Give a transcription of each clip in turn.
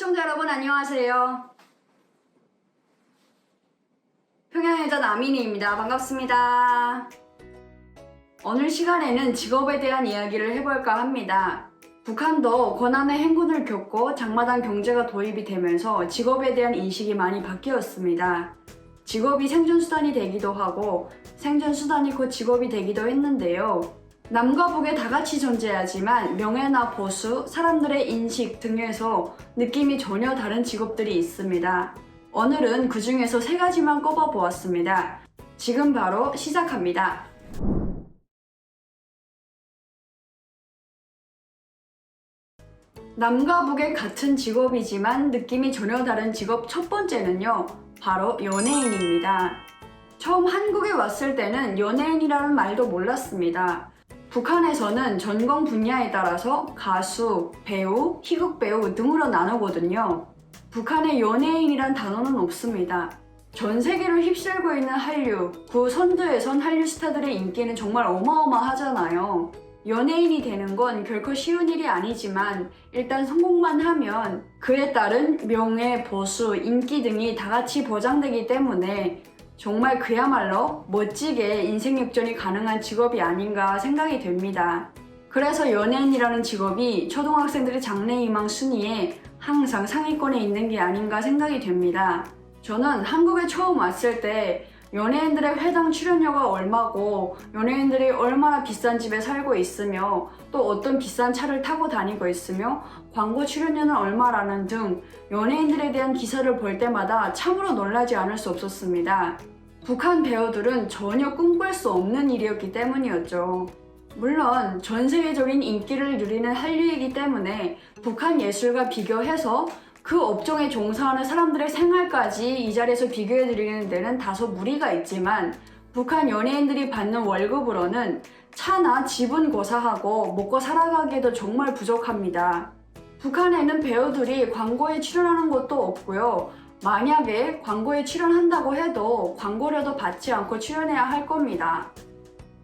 시청자 여러분 안녕하세요. 평양여자 아민이입니다. 반갑습니다. 오늘 시간에는 직업에 대한 이야기를 해볼까 합니다. 북한도 고난의 행군을 겪고 장마당 경제가 도입이 되면서 직업에 대한 인식이 많이 바뀌었습니다. 직업이 생존수단이 되기도 하고 생존수단이 곧 직업이 되기도 했는데요. 남과 북에 다 같이 존재하지만 명예나 보수, 사람들의 인식 등에서 느낌이 전혀 다른 직업들이 있습니다. 오늘은 그 중에서 세 가지만 꼽아 보았습니다. 지금 바로 시작합니다. 남과 북의 같은 직업이지만 느낌이 전혀 다른 직업 첫 번째는요, 바로 연예인입니다. 처음 한국에 왔을 때는 연예인이라는 말도 몰랐습니다. 북한에서는 전공 분야에 따라서 가수, 배우, 희극 배우 등으로 나누거든요. 북한에 연예인이란 단어는 없습니다. 전 세계를 휩쓸고 있는 한류, 그 선두에선 한류 스타들의 인기는 정말 어마어마하잖아요. 연예인이 되는 건 결코 쉬운 일이 아니지만 일단 성공만 하면 그에 따른 명예, 보수, 인기 등이 다 같이 보장되기 때문에 정말 그야말로 멋지게 인생 역전이 가능한 직업이 아닌가 생각이 됩니다. 그래서 연예인이라는 직업이 초등학생들의 장래 희망 순위에 항상 상위권에 있는 게 아닌가 생각이 됩니다. 저는 한국에 처음 왔을 때 연예인들의 회당 출연료가 얼마고 연예인들이 얼마나 비싼 집에 살고 있으며 또 어떤 비싼 차를 타고 다니고 있으며 광고 출연료는 얼마라는 등 연예인들에 대한 기사를 볼 때마다 참으로 놀라지 않을 수 없었습니다. 북한 배우들은 전혀 꿈꿀 수 없는 일이었기 때문이었죠. 물론 전 세계적인 인기를 누리는 한류이기 때문에 북한 예술과 비교해서 그 업종에 종사하는 사람들의 생활까지 이 자리에서 비교해 드리는 데는 다소 무리가 있지만 북한 연예인들이 받는 월급으로는 차나 집은 고사하고 먹고 살아가기에도 정말 부족합니다. 북한에는 배우들이 광고에 출연하는 것도 없고요. 만약에 광고에 출연한다고 해도 광고료도 받지 않고 출연해야 할 겁니다.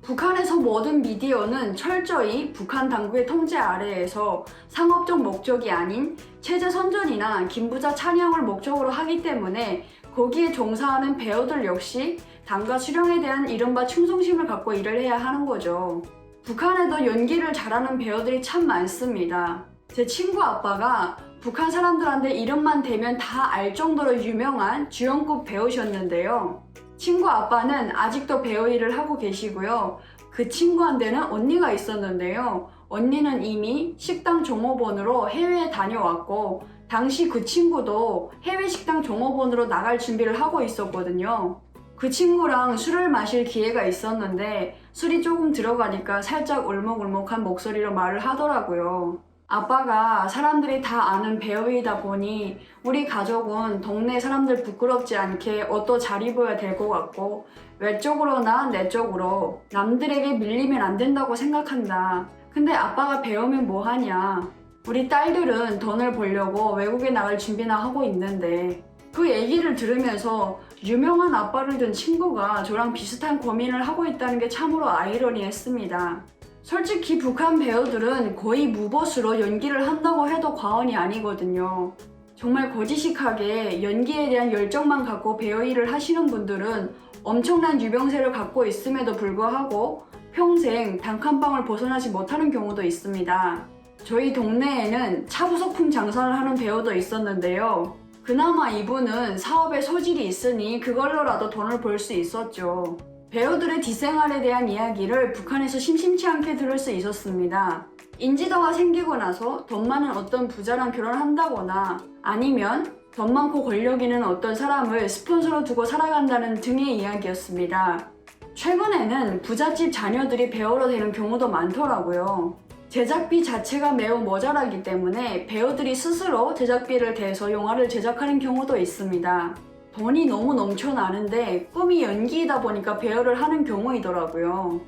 북한에서 모든 미디어는 철저히 북한 당국의 통제 아래에서 상업적 목적이 아닌 체제 선전이나 김부자 찬양을 목적으로 하기 때문에 거기에 종사하는 배우들 역시 당과 수령에 대한 이른바 충성심을 갖고 일을 해야 하는 거죠. 북한에도 연기를 잘하는 배우들이 참 많습니다. 제 친구 아빠가 북한 사람들한테 이름만 대면 다 알 정도로 유명한 주연급 배우셨는데요. 친구 아빠는 아직도 배우 일을 하고 계시고요. 그 친구한테는 언니가 있었는데요. 언니는 이미 식당 종업원으로 해외에 다녀왔고, 당시 그 친구도 해외 식당 종업원으로 나갈 준비를 하고 있었거든요. 그 친구랑 술을 마실 기회가 있었는데, 술이 조금 들어가니까 살짝 울먹울먹한 목소리로 말을 하더라고요. 아빠가 사람들이 다 아는 배우이다 보니 우리 가족은 동네 사람들 부끄럽지 않게 옷도 잘 입어야 될 것 같고 외적으로나 내적으로 남들에게 밀리면 안 된다고 생각한다. 근데 아빠가 배우면 뭐하냐. 우리 딸들은 돈을 벌려고 외국에 나갈 준비나 하고 있는데 그 얘기를 들으면서 유명한 아빠를 둔 친구가 저랑 비슷한 고민을 하고 있다는 게 참으로 아이러니했습니다. 솔직히 북한 배우들은 거의 무보수로 연기를 한다고 해도 과언이 아니거든요. 정말 거지식하게 연기에 대한 열정만 갖고 배우 일을 하시는 분들은 엄청난 유병세를 갖고 있음에도 불구하고 평생 단한 방울 벗어나지 못하는 경우도 있습니다. 저희 동네에는 차부속품 장사를 하는 배우도 있었는데요. 그나마 이분은 사업에 소질이 있으니 그걸로라도 돈을 벌 수 있었죠. 배우들의 뒷생활에 대한 이야기를 북한에서 심심치 않게 들을 수 있었습니다. 인지도가 생기고 나서 돈 많은 어떤 부자랑 결혼한다거나 아니면 돈 많고 권력 있는 어떤 사람을 스폰서로 두고 살아간다는 등의 이야기였습니다. 최근에는 부잣집 자녀들이 배우로 되는 경우도 많더라고요. 제작비 자체가 매우 모자라기 때문에 배우들이 스스로 제작비를 대서 영화를 제작하는 경우도 있습니다. 돈이 너무 넘쳐나는데 꿈이 연기이다 보니까 배우를 하는 경우이더라고요.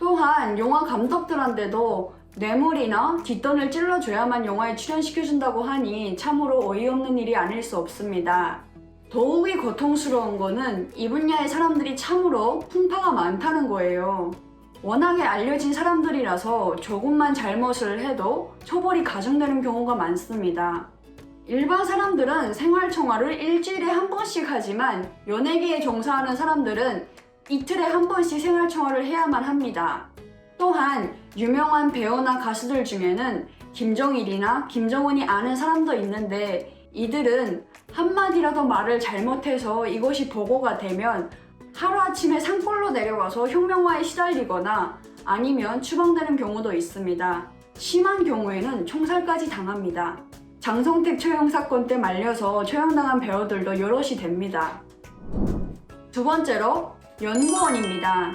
또한 영화 감독들한테도 뇌물이나 뒷돈을 찔러줘야만 영화에 출연시켜준다고 하니 참으로 어이없는 일이 아닐 수 없습니다. 더욱이 고통스러운 거는 이 분야의 사람들이 참으로 풍파가 많다는 거예요. 워낙에 알려진 사람들이라서 조금만 잘못을 해도 처벌이 가중되는 경우가 많습니다. 일반 사람들은 생활청화를 일주일에 한 번씩 하지만 연예계에 종사하는 사람들은 이틀에 한 번씩 생활청화를 해야만 합니다. 또한 유명한 배우나 가수들 중에는 김정일이나 김정은이 아는 사람도 있는데 이들은 한마디라도 말을 잘못해서 이것이 보고가 되면 하루아침에 산골로 내려가서 혁명화에 시달리거나 아니면 추방되는 경우도 있습니다. 심한 경우에는 총살까지 당합니다. 장성택 처형 사건 때 말려서 처형당한 배우들도 여럿이 됩니다. 두 번째로 연구원입니다.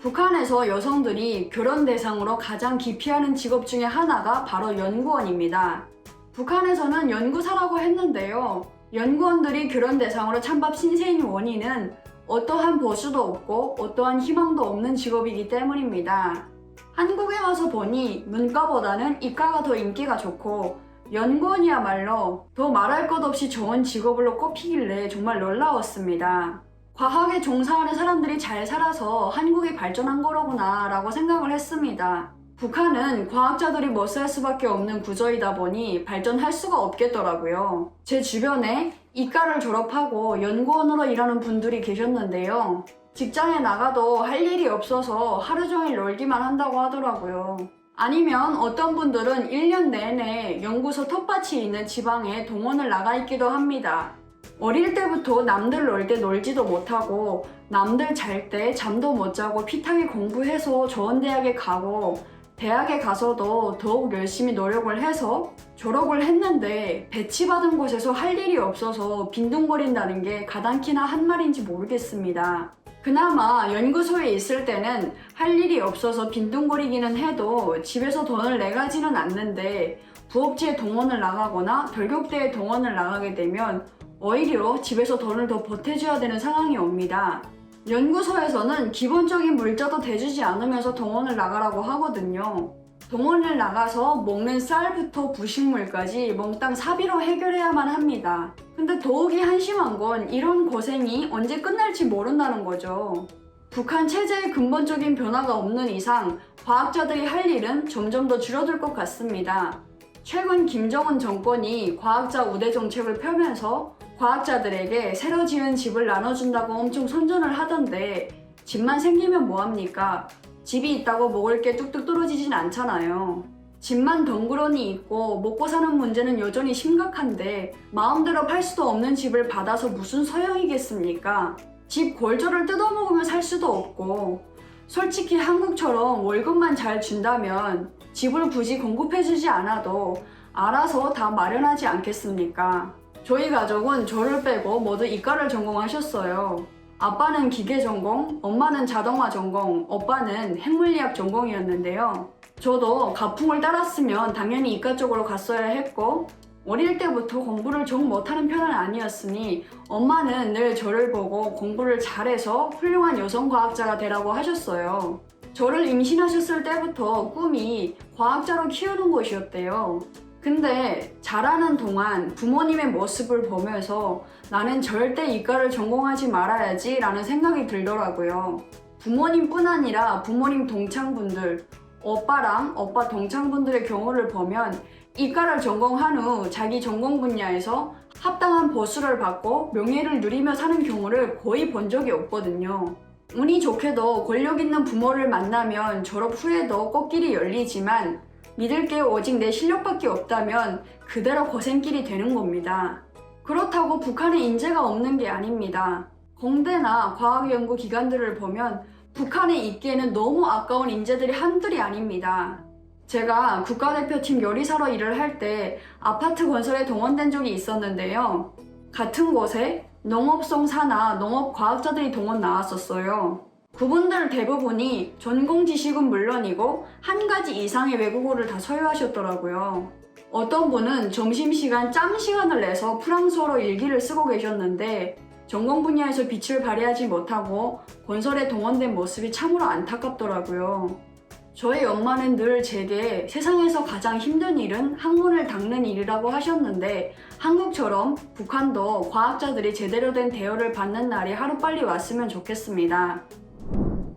북한에서 여성들이 결혼 대상으로 가장 기피하는 직업 중에 하나가 바로 연구원입니다. 북한에서는 연구사라고 했는데요. 연구원들이 결혼 대상으로 찬밥 신세인 원인은 어떠한 보수도 없고 어떠한 희망도 없는 직업이기 때문입니다. 한국에 와서 보니 문과보다는 이과가 더 인기가 좋고 연구원이야말로 더 말할 것 없이 좋은 직업으로 꼽히길래 정말 놀라웠습니다. 과학에 종사하는 사람들이 잘 살아서 한국이 발전한 거로구나 라고 생각을 했습니다. 북한은 과학자들이 머스할 수밖에 없는 구조이다 보니 발전할 수가 없겠더라고요. 제 주변에 이과를 졸업하고 연구원으로 일하는 분들이 계셨는데요. 직장에 나가도 할 일이 없어서 하루 종일 놀기만 한다고 하더라고요. 아니면 어떤 분들은 1년 내내 연구소 텃밭이 있는 지방에 동원을 나가 있기도 합니다. 어릴 때부터 남들 놀 때 놀지도 못하고 남들 잘 때 잠도 못 자고 피타게 공부해서 좋은 대학에 가고 대학에 가서도 더욱 열심히 노력을 해서 졸업을 했는데 배치받은 곳에서 할 일이 없어서 빈둥거린다는 게 가당키나 한 말인지 모르겠습니다. 그나마 연구소에 있을 때는 할 일이 없어서 빈둥거리기는 해도 집에서 돈을 내가지는 않는데 부업체에 동원을 나가거나 별격대에 동원을 나가게 되면 오히려 집에서 돈을 더 보태줘야 되는 상황이 옵니다. 연구소에서는 기본적인 물자도 대주지 않으면서 동원을 나가라고 하거든요. 동원을 나가서 먹는 쌀부터 부식물까지 몽땅 사비로 해결해야만 합니다. 근데 더욱이 한심한 건 이런 고생이 언제 끝날지 모른다는 거죠. 북한 체제의 근본적인 변화가 없는 이상 과학자들이 할 일은 점점 더 줄어들 것 같습니다. 최근 김정은 정권이 과학자 우대 정책을 펴면서 과학자들에게 새로 지은 집을 나눠준다고 엄청 선전을 하던데 집만 생기면 뭐합니까? 집이 있다고 먹을 게 뚝뚝 떨어지진 않잖아요. 집만 덩그러니 있고 먹고 사는 문제는 여전히 심각한데 마음대로 팔 수도 없는 집을 받아서 무슨 소용이겠습니까? 집 골조를 뜯어먹으면 살 수도 없고 솔직히 한국처럼 월급만 잘 준다면 집을 굳이 공급해주지 않아도 알아서 다 마련하지 않겠습니까? 저희 가족은 저를 빼고 모두 이과를 전공하셨어요. 아빠는 기계 전공, 엄마는 자동화 전공, 오빠는 핵물리학 전공이었는데요. 저도 가풍을 따랐으면 당연히 이과 쪽으로 갔어야 했고, 어릴 때부터 공부를 정 못하는 편은 아니었으니 엄마는 늘 저를 보고 공부를 잘해서 훌륭한 여성 과학자가 되라고 하셨어요. 저를 임신하셨을 때부터 꿈이 과학자로 키우는 것이었대요. 근데 자라는 동안 부모님의 모습을 보면서 나는 절대 이과를 전공하지 말아야지 라는 생각이 들더라고요. 부모님뿐 아니라 부모님 동창분들, 오빠랑 오빠 동창분들의 경우를 보면 이과를 전공한 후 자기 전공 분야에서 합당한 보수를 받고 명예를 누리며 사는 경우를 거의 본 적이 없거든요. 운이 좋게도 권력 있는 부모를 만나면 졸업 후에도 꽃길이 열리지만 믿을 게 오직 내 실력밖에 없다면 그대로 고생길이 되는 겁니다. 그렇다고 북한에 인재가 없는 게 아닙니다. 공대나 과학연구 기관들을 보면 북한에 있기에는 너무 아까운 인재들이 한둘이 아닙니다. 제가 국가대표팀 요리사로 일을 할 때 아파트 건설에 동원된 적이 있었는데요. 같은 곳에 농업성 사나 농업과학자들이 동원 나왔었어요. 그분들 대부분이 전공 지식은 물론이고 한 가지 이상의 외국어를 다 소유하셨더라고요. 어떤 분은 점심시간 짬 시간을 내서 프랑스어로 일기를 쓰고 계셨는데 전공 분야에서 빛을 발휘하지 못하고 건설에 동원된 모습이 참으로 안타깝더라고요. 저희 엄마는 늘 제게 세상에서 가장 힘든 일은 학문을 닦는 일이라고 하셨는데 한국처럼 북한도 과학자들이 제대로 된 대우를 받는 날이 하루빨리 왔으면 좋겠습니다.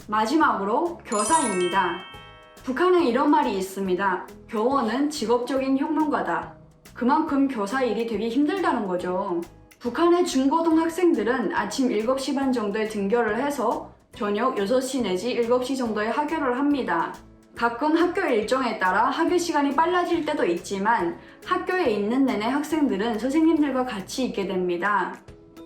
마지막으로 교사입니다. 북한에 이런 말이 있습니다. 교원은 직업적인 혁명가다. 그만큼 교사 일이 되게 힘들다는 거죠. 북한의 중고등 학생들은 아침 7시 반 정도에 등교를 해서 저녁 6시 내지 7시 정도에 하교를 합니다. 가끔 학교 일정에 따라 학교 시간이 빨라질 때도 있지만 학교에 있는 내내 학생들은 선생님들과 같이 있게 됩니다.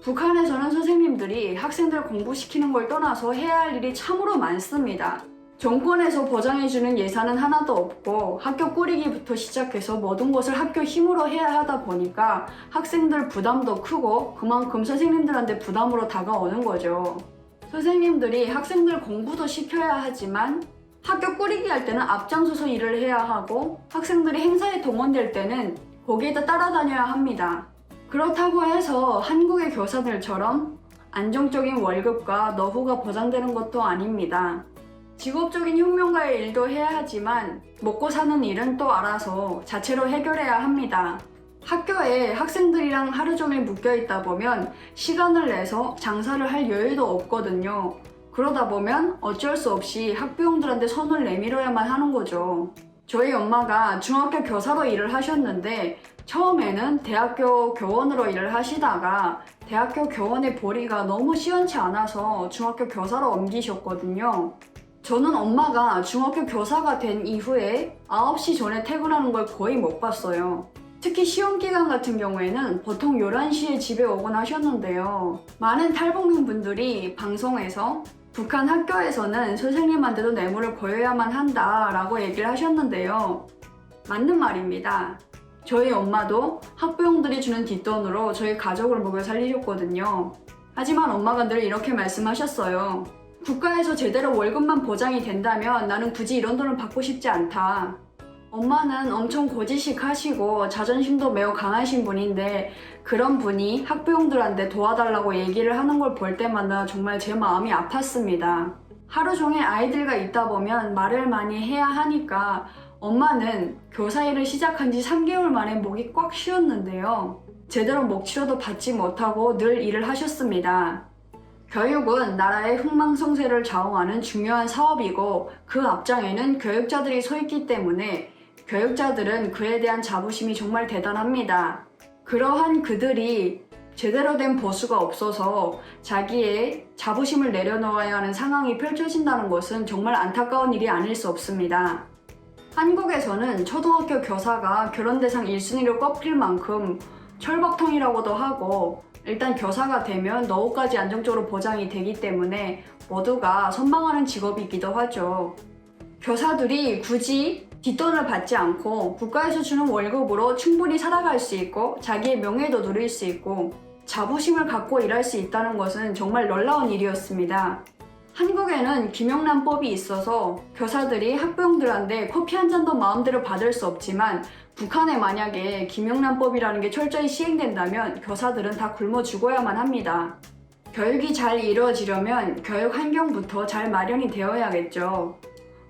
북한에서는 선생님들이 학생들 공부시키는 걸 떠나서 해야 할 일이 참으로 많습니다. 정권에서 보장해주는 예산은 하나도 없고 학교 꾸리기부터 시작해서 모든 것을 학교 힘으로 해야 하다 보니까 학생들 부담도 크고 그만큼 선생님들한테 부담으로 다가오는 거죠. 선생님들이 학생들 공부도 시켜야 하지만 학교 꾸리기 할 때는 앞장서서 일을 해야 하고 학생들이 행사에 동원될 때는 거기에다 따라다녀야 합니다. 그렇다고 해서 한국의 교사들처럼 안정적인 월급과 너후가 보장되는 것도 아닙니다. 직업적인 혁명가의 일도 해야 하지만 먹고 사는 일은 또 알아서 자체로 해결해야 합니다. 학교에 학생들이랑 하루 종일 묶여 있다 보면 시간을 내서 장사를 할 여유도 없거든요. 그러다 보면 어쩔 수 없이 학부형들한테 손을 내밀어야만 하는 거죠. 저희 엄마가 중학교 교사로 일을 하셨는데 처음에는 대학교 교원으로 일을 하시다가 대학교 교원의 보리가 너무 시원치 않아서 중학교 교사로 옮기셨거든요. 저는 엄마가 중학교 교사가 된 이후에 9시 전에 퇴근하는 걸 거의 못 봤어요. 특히 시험 기간 같은 경우에는 보통 11시에 집에 오곤 하셨는데요. 많은 탈북민 분들이 방송에서 북한 학교에서는 선생님한테도 뇌물을 보여야만 한다라고 얘기를 하셨는데요. 맞는 말입니다. 저희 엄마도 학부형들이 주는 뒷돈으로 저희 가족을 먹여 살리셨거든요. 하지만 엄마가 늘 이렇게 말씀하셨어요. 국가에서 제대로 월급만 보장이 된다면 나는 굳이 이런 돈을 받고 싶지 않다. 엄마는 엄청 고지식 하시고 자존심도 매우 강하신 분인데 그런 분이 학부형들한테 도와달라고 얘기를 하는 걸 볼 때마다 정말 제 마음이 아팠습니다. 하루 종일 아이들과 있다 보면 말을 많이 해야 하니까 엄마는 교사 일을 시작한 지 3개월 만에 목이 꽉 쉬었는데요. 제대로 목치료도 받지 못하고 늘 일을 하셨습니다. 교육은 나라의 흥망성쇠를 좌우하는 중요한 사업이고 그 앞장에는 교육자들이 서 있기 때문에 교육자들은 그에 대한 자부심이 정말 대단합니다. 그러한 그들이 제대로 된 보수가 없어서 자기의 자부심을 내려놓아야 하는 상황이 펼쳐진다는 것은 정말 안타까운 일이 아닐 수 없습니다. 한국에서는 초등학교 교사가 결혼 대상 1순위로 꼽힐 만큼 철밥통이라고도 하고 일단 교사가 되면 노후까지 안정적으로 보장이 되기 때문에 모두가 선망하는 직업이기도 하죠. 교사들이 굳이 뒷돈을 받지 않고 국가에서 주는 월급으로 충분히 살아갈 수 있고 자기의 명예도 누릴 수 있고 자부심을 갖고 일할 수 있다는 것은 정말 놀라운 일이었습니다. 한국에는 김영란법이 있어서 교사들이 학부형들한테 커피 한 잔도 마음대로 받을 수 없지만 북한에 만약에 김영란법이라는 게 철저히 시행된다면 교사들은 다 굶어 죽어야만 합니다. 교육이 잘 이루어지려면 교육 환경부터 잘 마련이 되어야겠죠.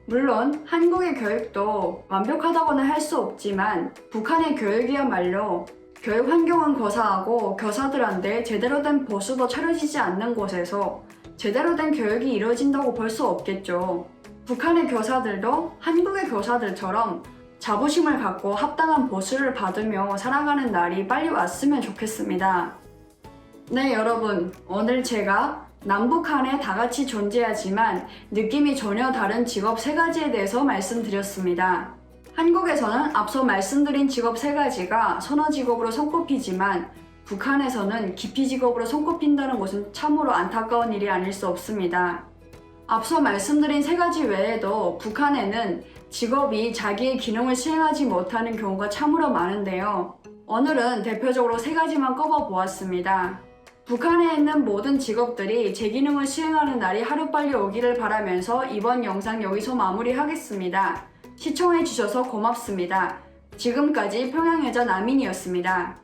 물론 한국의 교육도 완벽하다고는 할 수 없지만 북한의 교육이야말로 교육 환경은 고사하고 교사들한테 제대로 된 보수도 차려지지 않는 곳에서 제대로 된 교육이 이루어진다고 볼 수 없겠죠. 북한의 교사들도 한국의 교사들처럼 자부심을 갖고 합당한 보수를 받으며 살아가는 날이 빨리 왔으면 좋겠습니다. 네, 여러분. 오늘 제가 남북한에 다 같이 존재하지만 느낌이 전혀 다른 직업 세 가지에 대해서 말씀드렸습니다. 한국에서는 앞서 말씀드린 직업 세 가지가 선호 직업으로 손꼽히지만 북한에서는 기피 직업으로 손꼽힌다는 것은 참으로 안타까운 일이 아닐 수 없습니다. 앞서 말씀드린 세 가지 외에도 북한에는 직업이 자기의 기능을 수행하지 못하는 경우가 참으로 많은데요. 오늘은 대표적으로 세 가지만 꼽아 보았습니다. 북한에 있는 모든 직업들이 제 기능을 수행하는 날이 하루빨리 오기를 바라면서 이번 영상 여기서 마무리하겠습니다. 시청해주셔서 고맙습니다. 지금까지 평양여자 남인이었습니다.